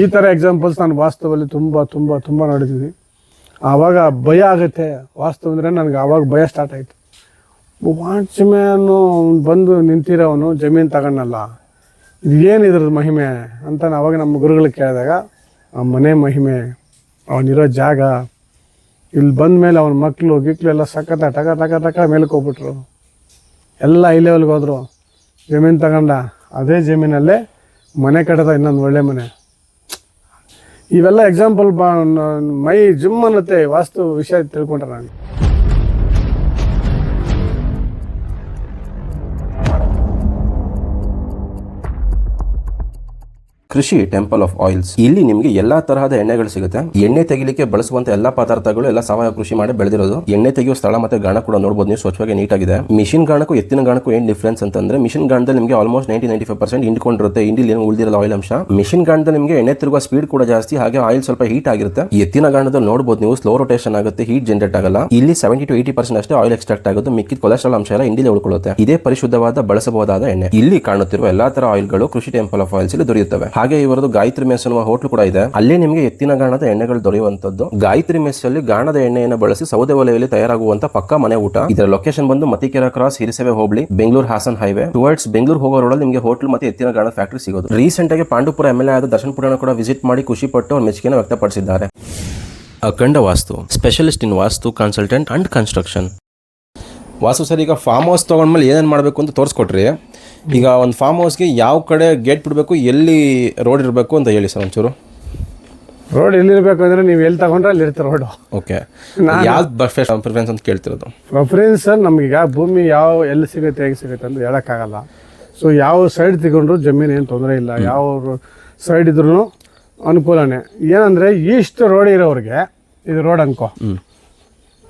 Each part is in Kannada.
ಈ ಥರ ಎಕ್ಸಾಂಪಲ್ಸ್ ನಾನು ವಾಸ್ತವದಲ್ಲಿ ತುಂಬ ತುಂಬ ತುಂಬ ನೋಡಿದ್ದೀನಿ. ಆವಾಗ ಭಯ ಆಗುತ್ತೆ. ವಾಸ್ತವ ಅಂದರೆ ನನಗೆ ಆವಾಗ ಭಯ ಸ್ಟಾರ್ಟ್ ಆಯಿತು. ವಾಚ್ಮ್ಯಾನು ಬಂದು ನಿಂತಿರೋವನು ಜಮೀನು ತಗೊಂಡಲ್ಲ ಇದು ಏನು ಇದ್ರದ್ದು ಮಹಿಮೆ ಅಂತ ನಾನು ಅವಾಗ ನಮ್ಮ ಗುರುಗಳಿಗೆ ಕೇಳಿದಾಗ, ಆ ಮನೆ ಮಹಿಮೆ, ಅವನಿರೋ ಜಾಗ ಇಲ್ಲಿ ಬಂದ ಮೇಲೆ ಅವನ ಮಕ್ಕಳು ಗಿಕ್ಳು ಎಲ್ಲ ಸಖತ್ತ ಟಕ ಟಕ ಟಕ ಮೇಲಕ್ಕೆ ಹೋಗ್ಬಿಟ್ರು. ಎಲ್ಲ ಹೈ ಲೆವೆಲ್ಗೆ ಹೋದ್ರು. ಜಮೀನು ತಗೊಂಡ, ಅದೇ ಜಮೀನಲ್ಲೇ ಮನೆ ಕಟ್ಟದ ಇನ್ನೊಂದು ಒಳ್ಳೆ ಮನೆ. ಇವೆಲ್ಲ ಎಕ್ಸಾಂಪಲ್ ಮೈ ಜುಮ್ ಅನ್ನತ್ತೆ ವಾಸ್ತು ವಿಷಯ ತಿಳ್ಕೊಂಡ್ರೆ ನಾನು. ಕೃಷಿ ಟೆಂಪಲ್ ಆಫ್ ಆಯಿಲ್ಸ್ ಇಲ್ಲಿ ನಿಮಗೆ ಎಲ್ಲಾ ತರಹದ ಎಣ್ಣೆಗಳು ಸಿಗುತ್ತೆ. ಎಣ್ಣೆ ತೆಗಿಲಿಕ್ಕೆ ಬಳಸುವಂತ ಎಲ್ಲಾ ಪದಾರ್ಥಗಳು ಎಲ್ಲ ಸಾವಯವ ಕೃಷಿ ಮಾಡಿ ಬೆಳೆದಿರೋದು. ಎಣ್ಣೆ ತೆಗೆಯುವ ಸ್ಥಳ ಮತ್ತೆ ಗಾಣ ಕೂಡ ನೋಡಬಹುದು ನೀವು ಸ್ವಚ್ಛವಾಗಿ ನೀಟಾಗಿದೆ. ಮಿಷಿನ್ ಗಾಣಕ್ಕೂ, ಎತ್ತಿನ ಗಾಣಕ್ಕೂ ಏನ್ ಡಿಫ್ರೆನ್ಸ್ ಅಂತಂದ್ರೆ, ಮಿಷಿನ್ ಗಾಣದಲ್ಲಿ ನಿಮಗೆ almost ninety ninety five percent ಇಂಡ್ಕೊಂಡಿರುತ್ತೆ ಇಂಡಿಲಿ ಏನು ಉಳಿದಿರಲ್ಲ ಆಯಿಲ್ ಅಂಶ. ಮಿಷಿನ್ ಗಾಣದಲ್ಲಿ ನಿಮಗೆ ಎಣ್ಣೆ ತಿರುಗುವ ಸ್ಪೀಡ್ ಕೂಡ ಜಾಸ್ತಿ, ಹಾಗೆ ಆಯಿಲ್ ಸ್ವಲ್ಪ ಹೀಟ್ ಆಗಿರುತ್ತೆ. ಎತ್ತಿನ ಗಾಣದಲ್ಲಿ ನೋಡಬಹುದು ನೀವು ಸ್ಲೋ ರೊಟೇಷನ್ ಆಗುತ್ತೆ ಹೀಟ್ ಜನರೇಟ್ ಆಗಲ್ಲ. ಇಲ್ಲಿ ಸೆವೆಂಟಿ ಟು ಏಟಿ ಪರ್ಸೆಂಟ್ ಅಷ್ಟೇ ಆಯಿಲ್ ಎಕ್ಸ್ಟ್ರಾಕ್ಟ್ ಆಗುತ್ತೆ, ಮಿಕ್ಕಿದ ಕೊಲೆಸ್ಟ್ರಾಲ್ ಅಂಶ ಎಲ್ಲ ಇಂಡಿಲಿ ಉಳ್ಕೊಳ್ಳುತ್ತೆ. ಇದೇ ಪರಿಶುದ್ಧವಾದ ಬಳಸಬಹುದಾದ ಎಣ್ಣೆ. ಇಲ್ಲಿ ಕಾಣುತ್ತಿರುವ ಎಲ್ಲಾ ತರ ಆಯಿಲ್ಗಳು ಕೃಷಿ ಟೆಂಪಲ್ ಆಫ್ ಆಯಿಲ್ಸ್ ಇಲ್ಲಿ ದೊರೆಯುತ್ತವೆ. ಹಾಗೆ ಇವರದು ಗಾಯತ್ರಿ ಮೆಸ್ ಅನ್ನುವ ಹೋಟ್ಲು ಕೂಡ ಇದೆ. ಅಲ್ಲಿ ನಿಮಗೆ ಎತ್ತಿನ ಗಾಣದ ಎಣ್ಣೆಗಳು ದೊರೆಯುವಂತದ್ದು ಗಾಯತ್ರಿ ಮೆಸ್ ಅಲ್ಲಿ ಗಾಣದ ಎಣ್ಣೆಯನ್ನು ಬಳಸಿ ಸೌದೆ ಒಲೆಯಲ್ಲಿ ತಯಾರಾಗುವಂತ ಪಕ್ಕ ಮನೆ ಊಟ. ಇದರ ಲೊಕೇಶನ್ ಬಂದು ಮತಿಕೆರ ಕ್ರಾಸ್ ಹಿರಿಸೇವೆ ಹೋಬಳಿ, ಬೆಂಗಳೂರು ಹಾಸನ್ ಹೈವೇ ಟುವರ್ಡ್ಸ್ ಬೆಂಗಳೂರು ಹೋಗೋ ರೋಡಲ್ಲಿ ನಿಮಗೆ ಹೋಟ್ಲ್ ಮತ್ತೆ ಎತ್ತಿನ ಗಾಣದ ಫ್ಯಾಕ್ಟರಿ ಸಿಗೋದು. ರೀಸೆಂಟ್ ಆಗಿ ಪಾಂಡುಪುರ ಎಂ ಎಲ್ ಆದ ದರ್ಶನ್ ಪುರಾಣ ಕೂಡ ವಿಸಿಟ್ ಮಾಡಿ ಖುಷಿ ಪಟ್ಟು ಅವ್ರ ಮೆಚ್ಚುಗೆಯನ್ನು ವ್ಯಕ್ತಪಡಿಸಿದ್ದಾರೆ. Akhanda Vastu specialist in vastu consultant and construction Vasu sir, ಈಗ ಫಾರ್ಮ್ ಹೌಸ್ ತೊಗೊಂಡ್ಮೇಲೆ ಏನೇನು ಮಾಡಬೇಕು ಅಂತ ತೋರಿಸ್ಕೊಟ್ರಿ. ಈಗ ಒಂದು ಫಾರ್ಮ್ ಹೌಸ್ಗೆ ಯಾವ ಕಡೆ ಗೇಟ್ ಬಿಡಬೇಕು ಎಲ್ಲಿ ರೋಡ್ ಇರಬೇಕು ಅಂತ ಹೇಳಿ ಸರ್ ಒಂಚೂರು? ರೋಡ್ ಎಲ್ಲಿರಬೇಕು ಅಂದರೆ ನೀವು ಎಲ್ಲಿ ತಗೊಂಡ್ರೆ ಅಲ್ಲಿ ಇರ್ತಾರೆ ರೋಡು ಓಕೆ ಯಾವ್ದು ಪ್ರಿಫರೆನ್ಸ್ ಅಂತ ಕೇಳ್ತಿರೋದು? ಪ್ರಿಫರೆನ್ಸ್ ನಮಗೀಗ ಭೂಮಿ ಯಾವ ಎಲ್ಲಿ ಸಿಗುತ್ತೆ ಹೇಗೆ ಸಿಗುತ್ತೆ ಅಂತ ಹೇಳೋಕ್ಕಾಗಲ್ಲ. ಸೊ ಯಾವ ಸೈಡ್ ತಗೊಂಡ್ರು ಜಮೀನು ಏನು ತೊಂದರೆ ಇಲ್ಲ. ಯಾವ ಸೈಡ್ ಇದ್ರೂ ಅನುಕೂಲನೇ. ಏನಂದರೆ ಈಸ್ಟ್ ರೋಡ್ ಇರೋರಿಗೆ ಇದು ರೋಡ್ ಅನ್ಕೋ.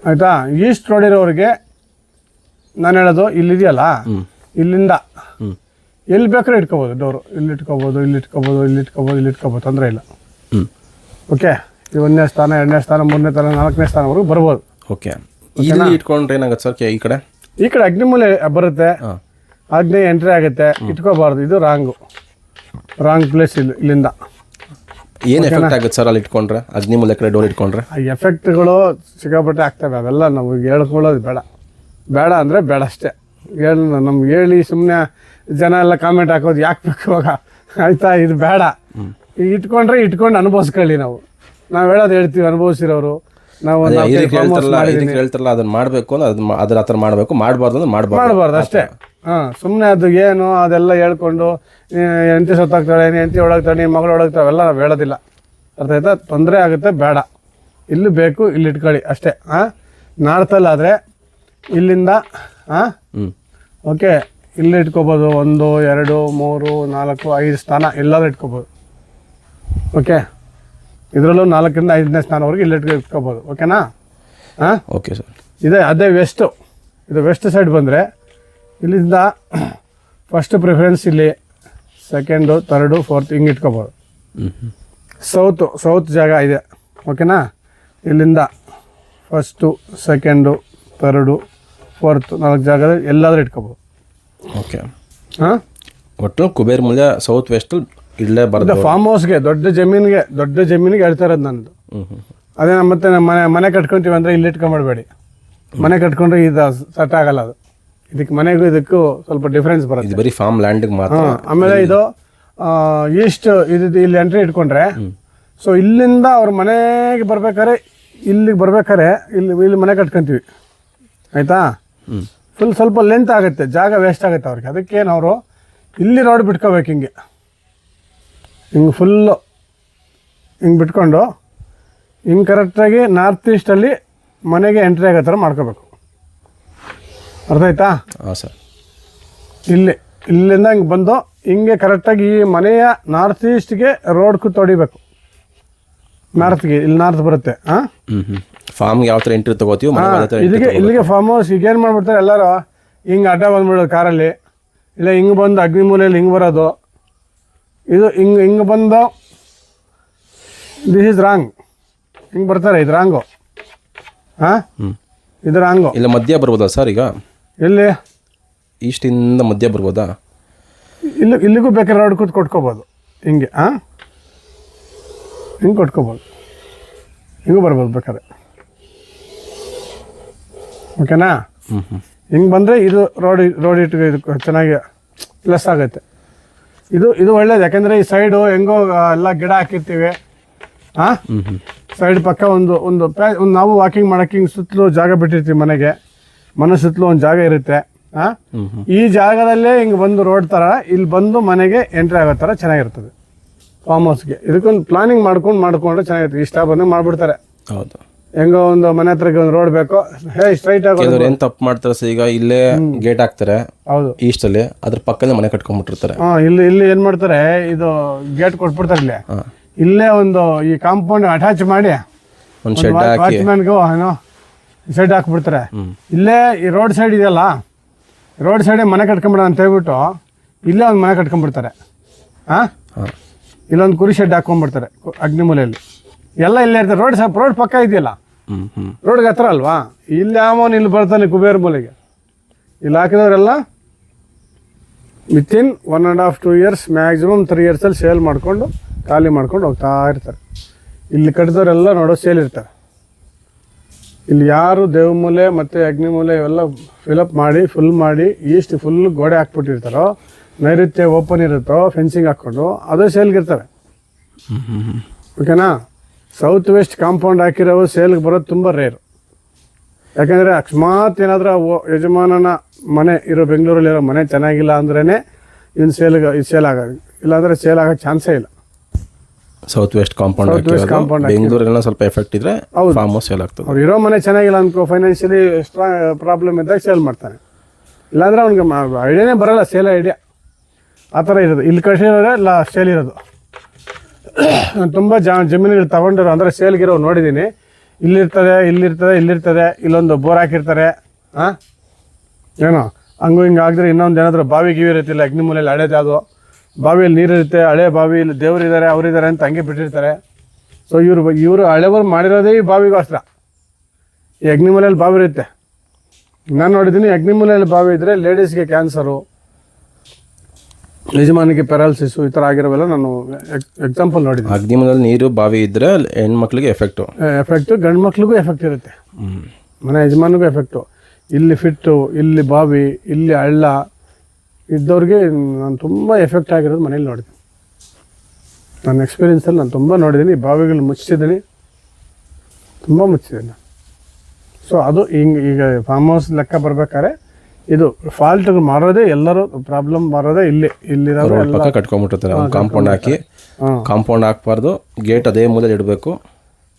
ಆಯಿತಾ? ಈಸ್ಟ್ ರೋಡ್ ಇರೋರಿಗೆ ನಾನು ಹೇಳೋದು ಇಲ್ಲಿದೆಯಲ್ಲ? ಇಲ್ಲಿಂದ. ಎಲ್ಲಿ ಬೇಕಾದ್ರೆ ಇಟ್ಕೋಬೋದು ಡೋರು ಇಲ್ಲಿ ಇಟ್ಕೋಬೋದು ಇಲ್ಲಿ ಇಟ್ಕೋಬೋದು ಇಲ್ಲಿ ಇಟ್ಕೋಬೋದು ಇಲ್ಲಿ ಇಟ್ಕೋಬೋದು ತೊಂದರೆ ಇಲ್ಲ. ಓಕೆ ಈ ಒಂದನೇ ಸ್ಥಾನ ಎರಡನೇ ಸ್ಥಾನ ಮೂರನೇ ಸ್ಥಾನ ನಾಲ್ಕನೇ ಸ್ಥಾನವರೆಗೂ ಬರ್ಬೋದು. ಓಕೆ ಇಲ್ಲಿ ಇಟ್ಕೊಂಡ್ರೆ ಏನಾಗುತ್ತೆ ಸರ್ ಈ ಕಡೆ? ಈ ಕಡೆ ಅಗ್ನಿಮೂಲೆ ಬರುತ್ತೆ. ಅಗ್ನಿ ಎಂಟ್ರಿ ಆಗುತ್ತೆ. ಇಟ್ಕೋಬಾರ್ದು. ಇದು ರಾಂಗು ರಾಂಗ್ ಪ್ಲೇಸ್ ಇಲ್ಲಿ ಇಲ್ಲಿಂದ. ಏನು ಎಫೆಕ್ಟ್ ಆಗುತ್ತೆ ಸರ್ ಅಲ್ಲಿ ಇಟ್ಕೊಂಡ್ರೆ? ಅಗ್ನಿ ಮೂಲೆ ಕಡೆ ಡೋರ್ ಇಟ್ಕೊಂಡ್ರೆ? ಆ ಎಫೆಕ್ಟ್ಗಳು ಸಿಕ್ಕಾಪಟ್ಟೆ ಆಗ್ತವೆ. ಅವೆಲ್ಲ ನಾವು ಹೇಳ್ಕೊಳ್ಳೋದು ಬೇಡ. ಬೇಡ ಅಂದರೆ ಬೇಡ ಅಷ್ಟೇ. ಹೇಳಿ ನಮ್ಗೆ ಹೇಳಿ ಸುಮ್ಮನೆ ಜನ ಎಲ್ಲ ಕಾಮೆಂಟ್ ಹಾಕೋದು ಯಾಕೆ ಬೇಕು ಇವಾಗ? ಆಯ್ತಾ? ಇದು ಬೇಡ. ಈಗ ಇಟ್ಕೊಂಡ್ರೆ ಇಟ್ಕೊಂಡು ಅನುಭವಿಸ್ಕೊಳ್ಳಿ ನಾವು. ನಾವು ಹೇಳೋದು ಹೇಳ್ತೀವಿ ಅನುಭವಿಸಿರೋರು. ನಾವು ಹೇಳ್ತಾರಲ್ಲ ಅದನ್ನ ಮಾಡಬೇಕು ಅಂದ್ರೆ ಅದನ್ನ ಅದ್ರ ಹತ್ರ ಮಾಡಬೇಕು ಮಾಡಬಾರ್ದು ಅಂದ್ರೆ ಮಾಡಬಾರ್ದು. ಮಾಡಬಾರ್ದು ಅಷ್ಟೇ. ಹಾಂ ಸುಮ್ಮನೆ ಅದು ಏನು ಅದೆಲ್ಲ ಹೇಳ್ಕೊಂಡು ಎಂಟಿ ಸೊತ್ತಾಗ್ತಾಳೆ ಎಂಟಿ ಒಳಗ್ತಾಳೆ ನೀನು ಮಗಳು ಒಳಗ್ತಾಳೆ ಅವೆಲ್ಲ ನಾವು ಹೇಳೋದಿಲ್ಲ. ಅರ್ಥ ಆಯ್ತಾ? ತೊಂದರೆ ಆಗುತ್ತೆ ಬೇಡ. ಇಲ್ಲಿ ಬೇಕು ಇಲ್ಲಿ ಇಟ್ಕೊಳ್ಳಿ ಅಷ್ಟೇ. ಹಾಂ ನಾರ್ತಲ್ಲಾದರೆ ಇಲ್ಲಿಂದ ಹಾಂ? ಹ್ಞೂ ಓಕೆ ಇಲ್ಲಿ ಇಟ್ಕೋಬೋದು. ಒಂದು ಎರಡು ಮೂರು ನಾಲ್ಕು ಐದು ಸ್ಥಾನ ಎಲ್ಲಾದ್ರೂ ಇಟ್ಕೋಬೋದು. ಓಕೆ? ಇದರಲ್ಲೂ ನಾಲ್ಕರಿಂದ ಐದನೇ ಸ್ಥಾನವರೆಗೆ ಇಲ್ಲಿ ಇಟ್ಕೊ ಇಟ್ಕೋಬೋದು. ಓಕೆನಾ? ಹಾಂ? Okay sir. ಇದೆ ಅದೇ ವೆಸ್ಟು ಇದು ವೆಸ್ಟ್ ಸೈಡ್ ಬಂದರೆ ಇಲ್ಲಿಂದ ಫಸ್ಟ್ ಪ್ರಿಫರೆನ್ಸ್ ಇಲ್ಲಿ ಸೆಕೆಂಡು ತರ್ಡು ಫೋರ್ತ್ ಹಿಂಗೆ ಇಟ್ಕೋಬೋದು. ಸೌತು ಸೌತ್ ಜಾಗ ಇದೆ. ಓಕೆನಾ? ಇಲ್ಲಿಂದ ಫಸ್ಟು ಸೆಕೆಂಡು ತರ್ಡು ಫೋರ್ತ್ ನಾಲ್ಕು ಜಾಗದಲ್ಲಿ ಎಲ್ಲಾದರೂ ಇಟ್ಕೋಬೋದು. ಓಕೆ. ಹಾಂ? ಒಟ್ಟು ಕುಬೇರ್ ಮೂಲ್ಯ ಸೌತ್ ವೆಸ್ಟ್ ಇಲ್ಲೇ ಬರೋದು ಫಾರ್ಮ್ ಹೌಸ್ಗೆ ದೊಡ್ಡ ಜಮೀನಿಗೆ ದೊಡ್ಡ ಜಮೀನಿಗೆ ಹೇಳ್ತಾ ಇರೋದು ನನ್ನದು ಅದೇ ನಮ್ಮ ಮತ್ತೆ ನಮ್ಮ ಮನೆ ಮನೆ ಕಟ್ಕೊಂತೀವಿ ಅಂದರೆ ಇಲ್ಲಿ ಇಟ್ಕೊಂಬೇಡಬೇಡಿ ಮನೆ ಕಟ್ಕೊಂಡ್ರೆ ಇದು ಸೆಟ್ ಆಗಲ್ಲ ಅದು. ಇದಕ್ಕೆ ಮನೆಗೂ ಇದಕ್ಕೂ ಸ್ವಲ್ಪ ಡಿಫ್ರೆನ್ಸ್ ಬರುತ್ತೆ. ಬರೀ ಫಾರ್ಮ್ ಲ್ಯಾಂಡಿಗೆ ಮಾತ್ರ ಆಮೇಲೆ ಇದು ಈಸ್ಟ್ ಇದು ಇಲ್ಲಿ ಎಂಟ್ರಿ ಇಟ್ಕೊಂಡ್ರೆ ಸೊ ಇಲ್ಲಿಂದ ಅವ್ರ ಮನೆಗೆ ಬರ್ಬೇಕಾದ್ರೆ ಇಲ್ಲಿಗೆ ಬರ್ಬೇಕಾದ್ರೆ ಇಲ್ಲಿ ಇಲ್ಲಿ ಮನೆ ಕಟ್ಕೊಂತೀವಿ. ಆಯಿತಾ? ಫುಲ್ ಸ್ವಲ್ಪ ಲೆಂತ್ ಆಗುತ್ತೆ ಜಾಗ ವೇಸ್ಟ್ ಆಗುತ್ತೆ ಅವ್ರಿಗೆ. ಅದಕ್ಕೇನು ಅವರು ಇಲ್ಲಿ ರೋಡ್ ಬಿಟ್ಕೋಬೇಕು ಹಿಂಗೆ. ಹಿಂಗೆ ಫುಲ್ಲು ಹಿಂಗೆ ಬಿಟ್ಕೊಂಡು ಹಿಂಗೆ ಕರೆಕ್ಟಾಗಿ ನಾರ್ತ್ ಈಸ್ಟಲ್ಲಿ ಮನೆಗೆ ಎಂಟ್ರಿ ಆಗೋ ಥರ ಮಾಡ್ಕೋಬೇಕು. ಅರ್ಥ ಆಯ್ತಾ? ಹಾಂ ಸರ್. ಇಲ್ಲಿ ಇಲ್ಲಿಂದ ಹಿಂಗೆ ಬಂದು ಹಿಂಗೆ ಕರೆಕ್ಟಾಗಿ ಈ ಮನೆಯ ನಾರ್ತ್ ಈಸ್ಟ್ಗೆ ರೋಡ್ ತೊಡಿಬೇಕು. ನಾರ್ತ್ಗೆ ಇಲ್ಲಿ ನಾರ್ತ್ ಬರುತ್ತೆ ಹಾಂ? ಫಾರ್ಮ್ಗೆ ಯಾವ ಥರ ಎಂಟ್ರಿ ತಗೋತೀವಿ ಇಲ್ಲಿಗೆ ಇಲ್ಲಿಗೆ ಫಾರ್ಮ್ ಹೌಸ್ ಈಗ ಏನು ಮಾಡ್ಬಿಡ್ತಾರೆ ಎಲ್ಲರೂ ಹಿಂಗೆ ಅಡ್ಡ ಬಂದ್ಬಿಡೋದು ಕಾರಲ್ಲಿ. ಇಲ್ಲ ಹಿಂಗೆ ಬಂದು ಅಗ್ನಿ ಮೂಲೆಯಲ್ಲಿ ಹಿಂಗೆ ಬರೋದು. ಇದು ಹಿಂಗೆ ಹಿಂಗೆ ಬಂದು ದಿಸ್ ಇಸ್ ರಾಂಗ್ ಹಿಂಗೆ ಬರ್ತಾರೆ ಇದು ರಾಂಗು ಹಾಂ? ಹ್ಞೂ ಇದು ರಾಂಗು ಇಲ್ಲ ಮಧ್ಯ ಬರ್ಬೋದಾ ಸರ್ ಈಗ? ಎಲ್ಲಿ? ಈಸ್ಟಿಂದ ಮಧ್ಯ ಬರ್ಬೋದಾ? ಇಲ್ಲಿ ಇಲ್ಲಿಗೂ ಬೇಕಾದ್ರೆ ರೋಡ್ ಕೂತ್ ಕೊಟ್ಕೋಬೋದು. ಹಿಂಗೆ ಹಾಂ? ಹಿಂಗೆ ಕೊಟ್ಕೋಬೋದು. ಹಿಂಗೂ ಬರ್ಬೋದು ಬೇಕಾದ್ರೆ. ಓಕೆನಾ? ಹಿಂಗೆ ಬಂದರೆ ಇದು ರೋಡ್ ರೋಡ್ ಇಟ್ಟು ಇದು ಚೆನ್ನಾಗಿ ಲೆಸ್ ಆಗುತ್ತೆ. ಇದು ಇದು ಒಳ್ಳೇದು. ಯಾಕೆಂದರೆ ಈ ಸೈಡು ಹೆಂಗೋ ಎಲ್ಲ ಗಿಡ ಹಾಕಿರ್ತೀವಿ. ಹಾಂ ಸೈಡ್ ಪಕ್ಕ ಒಂದು ಒಂದು ಪ್ಯಾ ಒಂದು ನಾವು ವಾಕಿಂಗ್ ಮಾಡೋಕ್ಕೆ ಹಿಂಗೆ ಸುತ್ತಲೂ ಜಾಗ ಬಿಟ್ಟಿರ್ತೀವಿ ಮನೆಗೆ. ಮನೆ ಸುತ್ತಲೂ ಒಂದು ಜಾಗ ಇರುತ್ತೆ. ಹಾಂ ಈ ಜಾಗದಲ್ಲೇ ಹಿಂಗೆ ಬಂದು ರೋಡ್ ಥರ ಇಲ್ಲಿ ಬಂದು ಮನೆಗೆ ಎಂಟ್ರಿ ಆಗೋ ಥರ ಚೆನ್ನಾಗಿರ್ತದೆ. ಫಾರ್ಮ್ ಹೌಸ್ಗೆ. ಇದಕ್ಕೊಂದು ಪ್ಲಾನಿಂಗ್ ಮಾಡ್ಕೊಂಡು, ಮಾಡ್ಕೊಂಡ್ರೆ ಚೆನ್ನಾಗಿರ್ತದೆ. ಇಷ್ಟ ಬಂದು ಮಾಡಿಬಿಡ್ತಾರೆ. ಹೌದು. ಹೆಂಗೋ ಒಂದು ಮನೆ ಹತ್ರಕ್ಕೆ ಒಂದು ರೋಡ್ ಬೇಕು. ಹೇ ಸ್ಟ್ರೈಟ್ ಆಗಿ ಕೆಲವ್ರು ಏನು ತಪ್ಪು ಮಾಡ್ತಾರೆ ಸರ್? ಈಗ ಇಲ್ಲೇ ಗೇಟ್ ಹಾಕ್ತಾರೆ ಹೌದು. ಈಸ್ಟ್ ಅಲ್ಲಿ ಅದ್ರ ಪಕ್ಕದ ಮನೆ ಕಟ್ಕೊಂಡ್ಬಿಟ್ಟಿರ್ತಾರೆ. ಹಾಂ ಇಲ್ಲಿ ಇಲ್ಲಿ ಏನು ಮಾಡ್ತಾರೆ ಇದು ಗೇಟ್ ಕೊಟ್ಬಿಡ್ತಾರೆ ಇಲ್ಲಿ. ಇಲ್ಲೇ ಒಂದು ಈ ಕಾಂಪೌಂಡ್ ಅಟ್ಯಾಚ್ ಮಾಡಿ ಒಂದು ಶೆಡ್ ಹಾಕಿ. ವಾಚ್ಮ್ಯಾನ್ಗೂ ಏನೋ ಶೆಡ್ ಹಾಕ್ಬಿಡ್ತಾರೆ. ಇಲ್ಲೇ ಈ ರೋಡ್ ಸೈಡ್ ಇದೆಯಲ್ಲ ರೋಡ್ ಸೈಡೇ ಮನೆ ಕಟ್ಕೊಂಬಿಡೋಣ ಅಂತ ಹೇಳ್ಬಿಟ್ಟು ಇಲ್ಲೇ ಒಂದು ಮನೆ ಕಟ್ಕೊಂಡ್ಬಿಡ್ತಾರೆ. ಹಾ? ಇಲ್ಲೊಂದು ಕುರಿ ಶೆಡ್ ಹಾಕೊಂಡ್ಬಿಡ್ತಾರೆ ಅಗ್ನಿಮೂಲೆಯಲ್ಲಿ. ಎಲ್ಲ ಇಲ್ಲೇ ಇರ್ತಾರೆ ರೋಡ್ ಸೈಡ್ ರೋಡ್ ಪಕ್ಕ ಇದೆಯಲ್ಲ. ರೋಡ್ಗೆ ಹತ್ರ ಅಲ್ವಾ? ಇಲ್ಲಿ ಯಾವನ್ ಇಲ್ಲಿ ಬರ್ತಾನೆ ಕುಬೇರ್ ಮೂಲೆಗೆ. ಇಲ್ಲಿ ಹಾಕಿದವರೆಲ್ಲ within one and half two years maximum three ಇಯರ್ಸಲ್ಲಿ sale ಮಾಡಿಕೊಂಡು ಖಾಲಿ ಮಾಡ್ಕೊಂಡು ಹೋಗ್ತಾ ಇರ್ತಾರೆ. ಇಲ್ಲಿ ಕಟ್ಟಿದವರೆಲ್ಲ ನೋಡೋ ಸೇಲ್ ಇರ್ತಾರೆ. ಇಲ್ಲಿ ಯಾರು ದೇವಮೂಲೆ ಮತ್ತು ಅಗ್ನಿಮೂಲೆ ಇವೆಲ್ಲ ಫಿಲಪ್ ಮಾಡಿ ಫುಲ್ ಮಾಡಿ ಈಸ್ಟ್ ಫುಲ್ ಗೋಡೆ ಹಾಕ್ಬಿಟ್ಟಿರ್ತಾರೋ ನೈಋತ್ಯ ಓಪನ್ ಇರುತ್ತೋ ಫೆನ್ಸಿಂಗ್ ಹಾಕ್ಕೊಂಡು ಅದೇ ಸೇಲ್ಗೆ ಇರ್ತಾರೆ. ಹ್ಞೂ ಹ್ಞೂ ಹ್ಞೂ ಓಕೆನಾ ಸೌತ್ ವೆಸ್ಟ್ ಕಾಂಪೌಂಡ್ ಹಾಕಿರೋವು ಸೇಲ್ಗೆ ಬರೋದು ತುಂಬ ರೇರು ಯಾಕಂದರೆ ಅಕಸ್ಮಾತ್ ಏನಾದರೂ ಯಜಮಾನನ ಮನೆ ಇರೋ ಬೆಂಗಳೂರಲ್ಲಿರೋ ಮನೆ ಚೆನ್ನಾಗಿಲ್ಲ ಅಂದ್ರೇ ಇನ್ನು ಸೇಲ್ಗೆ ಇದು ಸೇಲ್ ಆಗೋದು ಇಲ್ಲಾಂದರೆ ಸೇಲ್ ಆಗೋ ಚಾನ್ಸೇ ಇಲ್ಲ. South west compound south west ಹಾಕಿರೋದು. ಬೆಂಗಳೂರೆಲ್ಲ ಸ್ವಲ್ಪ ಎಫೆಕ್ಟ್ ಇದ್ರೆ ಫಾರ್ಮ್ ಸೇಲ್ ಆಗ್ತದೆ. ಅವ್ರು ಇರೋ ಮನೆ ಚೆನ್ನಾಗಿಲ್ಲ ಅನ್ಕೋ ಫೈನಾನ್ಷಿಯಲಿ ಸ್ಟ್ರಾಂಗ್ ಪ್ರಾಬ್ಲಮ್ ಇದ್ದಾಗ ಸೇಲ್ ಮಾಡ್ತಾನೆ. ಇಲ್ಲಾಂದ್ರೆ ಅವ್ನಿಗೆ ಐಡಿಯಾನೇ ಬರಲ್ಲ ಸೇಲ್ ಐಡಿಯಾ ಆ ಥರ ಇರೋದು. ಇಲ್ಲಿ ಕಳಿಸಿರೋರೆ ಇಲ್ಲ ಸೇಲ್ ಇರೋದು. ತುಂಬ ಜ ಜಮೀನುಗಳು ತಗೊಂಡಿರೋ ಅಂದರೆ ಸೇಲ್ಗಿರೋ ನೋಡಿದ್ದೀನಿ ಇಲ್ಲಿರ್ತದೆ ಇಲ್ಲಿರ್ತದೆ ಇಲ್ಲಿರ್ತದೆ, ಇಲ್ಲೊಂದು ಬೋರ್ ಹಾಕಿರ್ತಾರೆ. ಹಾಂ ಏನೋ, ಹಂಗೂ ಹಿಂಗೆ ಆಗಿದ್ರೆ ಇನ್ನೊಂದು ಏನಾದರೂ ಬಾವಿ ಗೀವಿ ಇರುತ್ತಿಲ್ಲ ಅಗ್ನಿಮೂಲೆಯಲ್ಲಿ ಹಳೇದು ಅದು. ಬಾವಿಯಲ್ಲಿ ನೀರಿರುತ್ತೆ ಹಳೆ ಬಾವಿ, ಇಲ್ಲಿ ದೇವರಿದ್ದಾರೆ ಅವರಿದ್ದಾರೆ ಅಂತ ಹಂಗೆ ಬಿಟ್ಟಿರ್ತಾರೆ. ಸೊ ಇವರು ಇವರು ಹಳೆವರು ಮಾಡಿರೋದೇ ಈ ಬಾವಿಗೋಸ್ಕರ. ಈ ಅಗ್ನಿಮೂಲೆಯಲ್ಲಿ ಬಾವಿ ಇರುತ್ತೆ. ನಾನು ನೋಡಿದ್ದೀನಿ ಅಗ್ನಿಮೂಲೆಯಲ್ಲಿ ಬಾವಿ ಇದ್ದರೆ ಲೇಡೀಸ್ಗೆ ಕ್ಯಾನ್ಸರು ಯಜಮಾನಿಗೆ ಪ್ಯಾರಾಲಿಸಿಸ್ ಈ ಥರ ಆಗಿರೋವೆಲ್ಲ ನಾನು ಎಕ್ಸಾಂಪಲ್ ನೋಡಿದ್ದೀನಿ. ಅಗ್ನಿಮದಲ್ಲಿ ನೀರು ಬಾವಿ ಇದ್ರೆ ಹೆಣ್ಮಕ್ಳಿಗೆ ಎಫೆಕ್ಟು ಎಫೆಕ್ಟು ಗಂಡು ಮಕ್ಳಿಗೂ ಎಫೆಕ್ಟ್ ಇರುತ್ತೆ. ಮನೆ ಯಜಮಾನಿಗೂ ಎಫೆಕ್ಟು ಇಲ್ಲಿ ಫಿಟ್ಟು ಇಲ್ಲಿ ಬಾವಿ ಇಲ್ಲಿ ಹಳ್ಳ ಇದ್ದವ್ರಿಗೆ ನಾನು ತುಂಬ ಎಫೆಕ್ಟ್ ಆಗಿರೋದು ಮನೇಲಿ ನೋಡಿದೆ ನನ್ನ ಎಕ್ಸ್ಪೀರಿಯನ್ಸಲ್ಲಿ ನಾನು ತುಂಬ ನೋಡಿದ್ದೀನಿ ಬಾವಿಗಳು ಮುಚ್ಚಿದ್ದೀನಿ. ತುಂಬ ಮುಚ್ಚಿದ್ದೀನಿ. ಸೊ ಅದು ಹಿಂಗೆ ಈಗ ಫಾರ್ಮ್ ಹೌಸ್ ಲೆಕ್ಕ ಬರ್ಬೇಕಾದ್ರೆ ಇದು ಫಾಲ್ಟ್ ಮಾರೋದೇ ಎಲ್ಲರೂ ಪ್ರಾಬ್ಲಮ್ ಮಾರೋದೇ ಇಲ್ಲಿ ಇಲ್ಲಿರೋ ರೋಡ್ ಪಕ್ಕ ಕಟ್ಕೊಂಡ್ಬಿಟ್ಟಿರ್ತಾರೆ ಕಾಂಪೌಂಡ್ ಹಾಕಿ ಕಾಂಪೌಂಡ್ ಹಾಕ್ಬಾರ್ದು. ಗೇಟ್ ಅದೇ ಮೂಲದಲ್ಲಿ ಇಡಬೇಕು.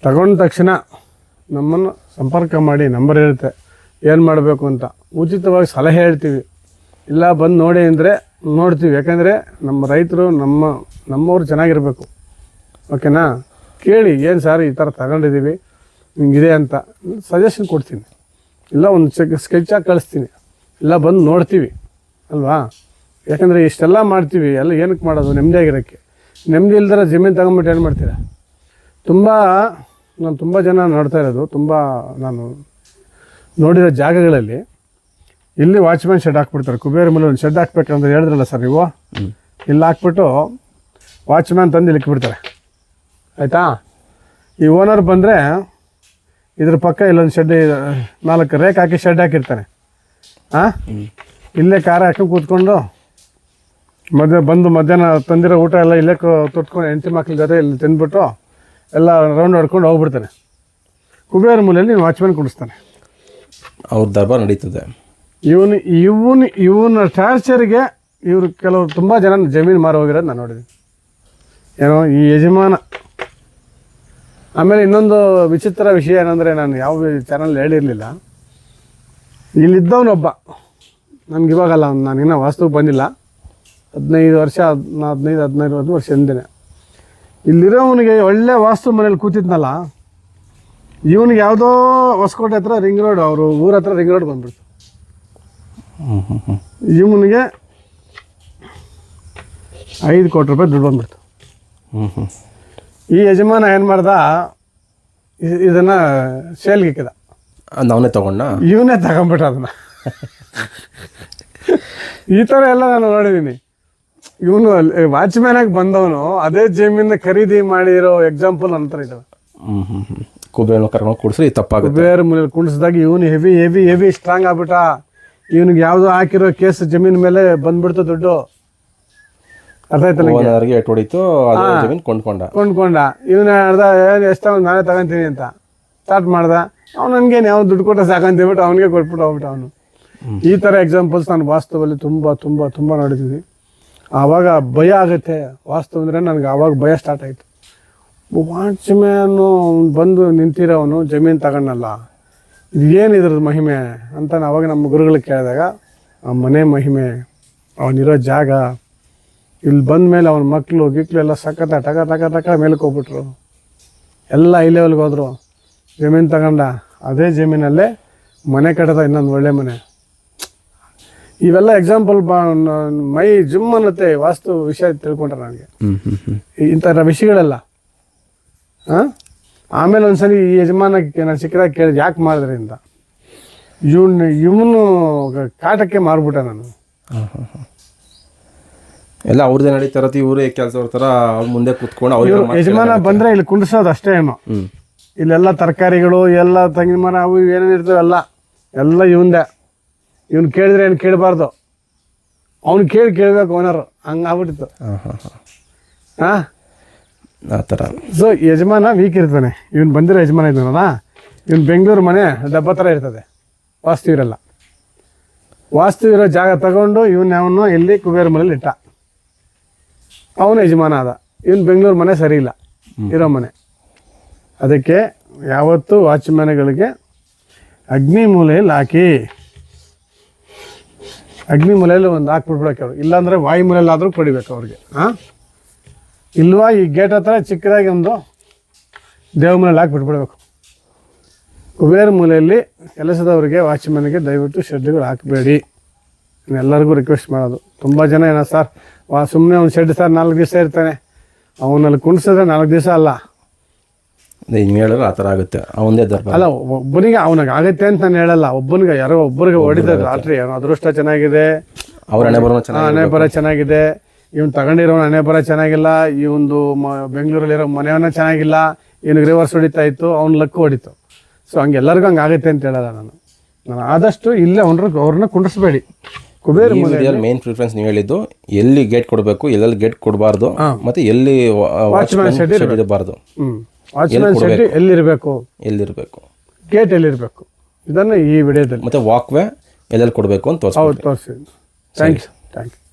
ತಗೊಂಡ ತಕ್ಷಣ ನಮ್ಮನ್ನು ಸಂಪರ್ಕ ಮಾಡಿ ನಂಬರ್ ಇರುತ್ತೆ ಏನು ಮಾಡಬೇಕು ಅಂತ. ಉಚಿತವಾಗಿ ಸಲಹೆ ಹೇಳ್ತೀವಿ. ಇಲ್ಲ ಬಂದು ನೋಡಿ ಅಂದರೆ ನೋಡ್ತೀವಿ. ಯಾಕಂದರೆ ನಮ್ಮ ರೈತರು ನಮ್ಮ ನಮ್ಮವ್ರು ಚೆನ್ನಾಗಿರಬೇಕು. ಓಕೆನಾ? ಕೇಳಿ ಏನು ಸರ್ ಈ ಥರ ತಗೊಂಡಿದ್ದೀವಿ? ಹಿಂಗಿದೆ ಅಂತ ಸಜೆಷನ್ ಕೊಡ್ತೀನಿ. ಇಲ್ಲ ಒಂದು ಚೆಕ್ ಸ್ಕೆಚ್ ಹಾಕಿ ಕಳಿಸ್ತೀನಿ. ಇಲ್ಲ ಬಂದು ನೋಡ್ತೀವಿ ಅಲ್ವಾ? ಯಾಕಂದರೆ ಇಷ್ಟೆಲ್ಲ ಮಾಡ್ತೀವಿ ಎಲ್ಲ ಏನಕ್ಕೆ ಮಾಡೋದು ನೆಮ್ಮದಿಯಾಗಿರೋಕ್ಕೆ? ನೆಮ್ಮದಿ ಇಲ್ದಿರ ಜಮೀನು ತಗೊಂಬಿಟ್ಟು ಏನು ಮಾಡ್ತೀರಾ? ತುಂಬ ನಾನು ತುಂಬ ಜನ ನೋಡ್ತಾ ಇರೋದು ತುಂಬ ನಾನು ನೋಡಿರೋ ಜಾಗಗಳಲ್ಲಿ. ಇಲ್ಲಿ ವಾಚ್ಮ್ಯಾನ್ ಶೆಡ್ ಹಾಕ್ಬಿಡ್ತಾರೆ ಕುಬೇರ ಮೇಲೆ ಒಂದು ಶೆಡ್ ಹಾಕ್ಬೇಕಂತ ಹೇಳಿದ್ರಲ್ಲ ಸರ್ ನೀವು? ಇಲ್ಲಿ ಹಾಕ್ಬಿಟ್ಟು ವಾಚ್ಮ್ಯಾನ್ ತಂದು ಇಲ್ಲಿಕ್ಬಿಡ್ತಾರೆ ಆಯಿತಾ? ಈ ಓನರ್ ಬಂದರೆ ಇದ್ರ ಪಕ್ಕ ಇಲ್ಲೊಂದು ಶೆಡ್ ನಾಲ್ಕು ರೇಕ್ ಹಾಕಿ ಶೆಡ್ ಹಾಕಿರ್ತಾನೆ ಹಾಂ ಇಲ್ಲೇ ಕಾರ ಹಾಕಿ ಕೂತ್ಕೊಂಡು ಮಧ್ಯ ಬಂದು ಮಧ್ಯಾಹ್ನ ತಂದಿರೋ ಊಟ ಎಲ್ಲ ಇಲ್ಲೇ ತೊಟ್ಕೊಂಡು ಹೆಂಡತಿ ಮಕ್ಳ ಜೊತೆ ಇಲ್ಲಿ ತಿಂದ್ಬಿಟ್ಟು ಎಲ್ಲ ರೌಂಡ್ ಹೊಡ್ಕೊಂಡು ಹೋಗ್ಬಿಡ್ತಾನೆ. ಕುಬೇರ ಮೂಲೆಯಲ್ಲಿ ವಾಚ್ಮ್ಯಾನ್ ಕುಡಿಸ್ತಾನೆ ಅವ್ರ ದರ್ಬಾರ್ ನಡೀತದೆ. ಇವನು ಇವನು ಇವನ ಟಾರ್ಚರ್ಗೆ ಇವರು ಕೆಲವರು ತುಂಬ ಜನ ಜಮೀನು ಮಾರು ಹೋಗಿರೋದು ನಾನು ನೋಡಿದ್ದೀನಿ. ಏನೋ ಈ ಯಜಮಾನ. ಆಮೇಲೆ ಇನ್ನೊಂದು ವಿಚಿತ್ರ ವಿಷಯ ಏನಂದರೆ ನಾನು ಯಾವ ಚಾನಲ್ ಹೇಳಿರಲಿಲ್ಲ. ಇಲ್ಲಿದ್ದವನೊಬ್ಬ. ನನಗೆ ಇವಾಗಲ್ಲ, ನಾನು ಇನ್ನೂ ವಾಸ್ತುಗೆ ಬಂದಿಲ್ಲ. ಹದಿನೈದು ವರ್ಷ ಹದ್- ಹದಿನೈದು ಹದಿನೈದು ಹದಿನೈದು ವರ್ಷ ಹಿಂದೆ ಇಲ್ಲಿರೋವನಿಗೆ ಒಳ್ಳೆ ವಾಸ್ತು ಮನೇಲಿ ಕೂತಿದ್ನಲ್ಲ, ಇವನಿಗೆ ಯಾವುದೋ ಹೊಸಕೋಟೆ ಹತ್ರ ರಿಂಗ್ ರೋಡ್, ಅವರು ಊರ ಹತ್ರ ರಿಂಗ್ ರೋಡ್ ಬಂದ್ಬಿಡ್ತು. ಇವನಿಗೆ ಐದು ಕೋಟಿ ರೂಪಾಯಿ ದುಡ್ಡು ಬಂದ್ಬಿಡ್ತು. ಈ ಯಜಮಾನ ಏನು ಮಾಡ್ದ ಇದನ್ನ ಸೇಲ್ಗೆ ಇಕ್ಕಿದ. ನಾವೇ ತಗೊಂಡ ಇವನೇ ತಗೊಂಬಿಟ್ಟ ಅದನ್ನ. ಈ ಥರ ಎಲ್ಲ ನಾನು ನೋಡಿದ್ದೀನಿ. ಇವನು ವಾಚ್ಮ್ಯಾನ್ ಆಗಿ ಬಂದವನು ಅದೇ ಜಿಮ್ಮಿಂದ ಖರೀದಿ ಮಾಡಿರೋ ಎಕ್ಸಾಂಪಲ್ ಅಂತಾರೆ ಇದು ಹ್ಞೂ ಹ್ಞೂ ಹ್ಞೂ ಕುಬೇರನ ಕರ್ಕೊಂಡು ಕುಡಿಸ್ರಿ ತಪ್ಪಾಗುತ್ತೆ. ಬೇರೆ ಮೂಲೆ ಕುಣಿಸಿದಾಗ ಇವನು ಹೆವಿ ಹೆವಿ ಹೆವಿ ಸ್ಟ್ರಾಂಗ್ ಆಗ್ಬಿಟ್ಟ. ಇವನಿಗೆ ಯಾವುದೋ ಹಾಕಿರೋ ಕೇಸ್ ಜಮೀನ್ ಮೇಲೆ ಬಂದ್ಬಿಡ್ತು ದುಡ್ಡು. ಅರ್ಥ ಆಯ್ತಲ್ಲ ಎಟ್ ಹೊಡಿತು ಅದೇ ಜಮೀನು ಕೊಂಡ್ಕೊಂಡ. ಕೊಂಡ್ಕೊಂಡ. ಇವನ ಅರ್ಧ ಏನು ಎಷ್ಟು ನಾನೇ ತಗೊಂತೀನಿ ಅಂತ. ಸ್ಟಾರ್ಟ್ ಮಾಡ್ದ. ಅವ್ನು ಯಾವ ದುಡ್ಡು ಕೊಟ್ಟ ಸಾಕಂತ ಹೇಳ್ಬಿಟ್ಟು ಅವನಿಗೆ ಕೊಟ್ಬಿಟ್ಟು ಹೋಗ್ಬಿಟ್ಟು ಅವನು. ಈ ಥರ ಎಕ್ಸಾಂಪಲ್ಸ್ ನಾನು ವಾಸ್ತವಲ್ಲಿ ತುಂಬ ತುಂಬ ತುಂಬ ನೋಡಿದ್ದೀನಿ ಆವಾಗ ಭಯ ಆಗುತ್ತೆ. ವಾಸ್ತವ ಅಂದರೆ ನನಗೆ ಆವಾಗ ಭಯ ಸ್ಟಾರ್ಟ್ ಆಯಿತು. ವಾಚ್ಮ್ಯಾನು ಬಂದು ನಿಂತಿರೋವನು ಜಮೀನು ತಗೊಂಡಲ್ಲ ಇದು ಏನು ಇದ್ರದ್ದು ಮಹಿಮೆ ಅಂತ ನಾನು ಅವಾಗ ನಮ್ಮ ಗುರುಗಳಿಗೆ ಕೇಳಿದಾಗ, ಆ ಮನೆ ಮಹಿಮೆ, ಅವನಿರೋ ಜಾಗ ಇಲ್ಲಿ ಬಂದ ಮೇಲೆ ಅವನ ಮಕ್ಕಳು ಗಿಕ್ಳು ಎಲ್ಲ ಸಖತ್ತ ಟಕ ಟಕ ಟಕ ಮೇಲಕ್ಕೆ ಹೋಗ್ಬಿಟ್ರು. ಎಲ್ಲ ಹೈ ಲೆವೆಲ್ಗೆ ಹೋದ್ರು. ಜಮೀನು ತಗೊಂಡ ಅದೇ ಜಮೀನಲ್ಲೇ ಮನೆ ಕಟ್ಟದ ಇನ್ನೊಂದು ಒಳ್ಳೆ ಮನೆ. ಇವೆಲ್ಲ ಎಕ್ಸಾಂಪಲ್ ಮೈ ಜುಮ್ ಅನ್ನತ್ತೆ ವಾಸ್ತು ವಿಷಯ ತಿಳ್ಕೊಂಡ್ರೆ ನನಗೆ. ಇಂಥ ವಿಷಯಗಳೆಲ್ಲ ಹಾಂ? ಆಮೇಲೆ ಒಂದ್ಸಲಿ ಈ ಯಜಮಾನಕ್ಕೆ ನಾನು ಕೇಳಿದ್ ಕೇಳಿದೆ ಯಾಕೆ ಮಾಡಿದ್ರಿ ಅಂತ. ಇವನು ಇವನು ಕಾಟಕ್ಕೆ ಮಾರ್ಬಿಟ್ಟೆ ನಾನು. ಎಲ್ಲ ಅವ್ರದ್ದೇ ನಡೀತಾ ಇರತ್ತೆ ಇವರೇ ಕೆಲಸ ಅವ್ರ ಮುಂದೆ ಕುತ್ಕೊಂಡು ಯಜಮಾನ ಬಂದರೆ ಇಲ್ಲಿ ಕುಂಡಿಸೋದು ಅಷ್ಟೇ ಏನು ಇಲ್ಲೆಲ್ಲ ತರಕಾರಿಗಳು ಎಲ್ಲ ತೆಂಗಿನ ಮರ ಅವು ಏನೇನು ಇರ್ತವೆ ಎಲ್ಲ. ಎಲ್ಲ ಇವಂದೆ. ಇವ್ನು ಕೇಳಿದ್ರೆ ಏನು ಕೇಳಬಾರ್ದು. ಅವ್ನು ಕೇಳಿ ಕೇಳಬೇಕು ಓನರು ಹಂಗೆ ಆಗ್ಬಿಟ್ಟಿತ್ತು. ಹಾಂ ಹಾಂ ಹಾಂ ಹಾಂ ಆ ಥರ. ಸೊ ಯಜಮಾನ ವೀಕ್ ಇರ್ತಾನೆ. ಇವ್ನು ಬಂದಿರೋ ಯಜಮಾನ ಇದ್ದಾನಲ್ಲ? ಇವ್ನು ಬೆಂಗಳೂರು ಮನೆ ಡಬ್ಬ ಥರ ಇರ್ತದೆ. ವಾಸ್ತು ಇರಲ್ಲ. ವಾಸ್ತು ಇರೋ ಜಾಗ ತಗೊಂಡು ಇವನ್ ಅವನು ಇಲ್ಲಿ ಕುಬೇರ ಮನೇಲಿ ಇಟ್ಟ. ಅವನು ಯಜಮಾನ ಆದ. ಇವನು ಬೆಂಗಳೂರು ಮನೆ ಸರಿ ಇಲ್ಲ. ಇರೋ ಮನೆ. ಅದಕ್ಕೆ ಯಾವತ್ತೂ ವಾಚ್ಮ್ಯಾನ್ಗಳಿಗೆ ಅಗ್ನಿ ಮೂಲೆಯಲ್ಲಿ ಹಾಕಿ. ಅಗ್ನಿ ಮೂಲೆಯಲ್ಲಿ ಒಂದು ಹಾಕ್ಬಿಡ್ಬಿಡಕ್ಕೆ ಅವ್ರು. ಇಲ್ಲಾಂದರೆ ವಾಯು ಮೂಲೆಯಲ್ಲಿ ಆದರೂ ಕೊಡಿಬೇಕು ಅವ್ರಿಗೆ ಹಾಂ ಇಲ್ವಾ ಈ ಗೇಟ್ ಹತ್ರ ಚಿಕ್ಕದಾಗಿ ಒಂದು ದೇವ ಮೂಲೆಯಲ್ಲಿ ಹಾಕ್ಬಿಟ್ಬಿಡ್ಬೇಕು ಕುಬೇರ ಮೂಲೆಯಲ್ಲಿ ಕೆಲಸದವರಿಗೆ ವಾಚ್ಮ್ಯಾನ್ಗೆ ದಯವಿಟ್ಟು ಶೆಡ್ಗಳು ಹಾಕಬೇಡಿ. ಎಲ್ಲರಿಗೂ ರಿಕ್ವೆಸ್ಟ್ ಮಾಡೋದು. ತುಂಬ ಜನ ಏನೋ ಸರ್, ವಾ ಸುಮ್ಮನೆ ಒಂದು ಶೆಡ್ ಸರ್ ನಾಲ್ಕು ದಿವಸ ಇರ್ತಾನೆ. ಅವನಲ್ಲಿ ಕುಣಿಸಿದ್ರೆ ನಾಲ್ಕು ದಿವಸ ಅಲ್ಲ. ಹಿಂಗೆ ಹೇಳಿದ್ರೆ ಆ ಥರ ಆಗುತ್ತೆ. ಅವನದೇ ದರ್ಬಾರ್ ಅಲ್ಲ ಒಬ್ಬನಿಗೆ ಅವನಿಗೆ ಆಗುತ್ತೆ ಅಂತ ನಾನು ಹೇಳಲ್ಲ. ಒಬ್ಬನಿಗೆ ಯಾರೋ ಒಬ್ಬರಿಗೆ ಹೊಡಿತಾರೆ ಲಾಟ್ರಿ ಅವನ ಅದೃಷ್ಟ ಚೆನ್ನಾಗಿದೆ. ಅವ್ರ ಹಣೆ ಚೆನ್ನಾಗಿ ಹಣೆ ಬರ ಚೆನ್ನಾಗಿದೆ. ಇವ್ನು ತಗೊಂಡಿರೋನ ಹಣೆ ಬರ ಚೆನ್ನಾಗಿಲ್ಲ. ಇವಂದು ಮ ಬೆಂಗಳೂರಲ್ಲಿರೋ ಮನೆಯವನ್ನ ಚೆನ್ನಾಗಿಲ್ಲ. ಇವ್ನಿಗೆ ರಿವರ್ಸ್ ಹೊಡಿತಾ ಇತ್ತು. ಅವ್ನ ಲಕ್ ಹೊಡಿತು. ಸೊ ಹಂಗೆ ಎಲ್ಲರಿಗೂ ಹಂಗೆ ಆಗುತ್ತೆ ಅಂತ ಹೇಳಲ್ಲ ನಾನು. ನಾನು ಆದಷ್ಟು ಇಲ್ಲೇ ಅವ್ರ ಅವ್ರನ್ನ ಕುಂಡಿಸ್ಬೇಡಿ ಕುಬೇರ ಮೇನ್ ಪ್ರಿಫರೆನ್ಸ್ ನೀವು ಹೇಳಿದ್ದು ಎಲ್ಲಿ ಗೇಟ್ ಕೊಡಬೇಕು ಎಲ್ಲೆಲ್ಲಿ ಗೇಟ್ ಕೊಡಬಾರ್ದು ಮತ್ತೆ ಎಲ್ಲಿ shed ಶೆಡ್ ಹ್ಞೂ ವಾಚ್ಮ್ಯಾನ್ ಶೆಡ್ ಎಲ್ಲಿರಬೇಕು? ಎಲ್ಲಿರಬೇಕು? ಗೇಟ್ ಎಲ್ಲಿರಬೇಕು? ಇದನ್ನು ಈ ವಿಡಿಯೋದಲ್ಲಿ. ಮತ್ತೆ ವಾಕ್ವೇ ಎಲ್ಲೆಲ್ಲಿ ಕೊಡಬೇಕು ಅಂತ ತೋರಿಸ್ತೀನಿ ಹೌದು ತೋರಿಸಿ ಥ್ಯಾಂಕ್ಸ್ ಥ್ಯಾಂಕ್ ಯು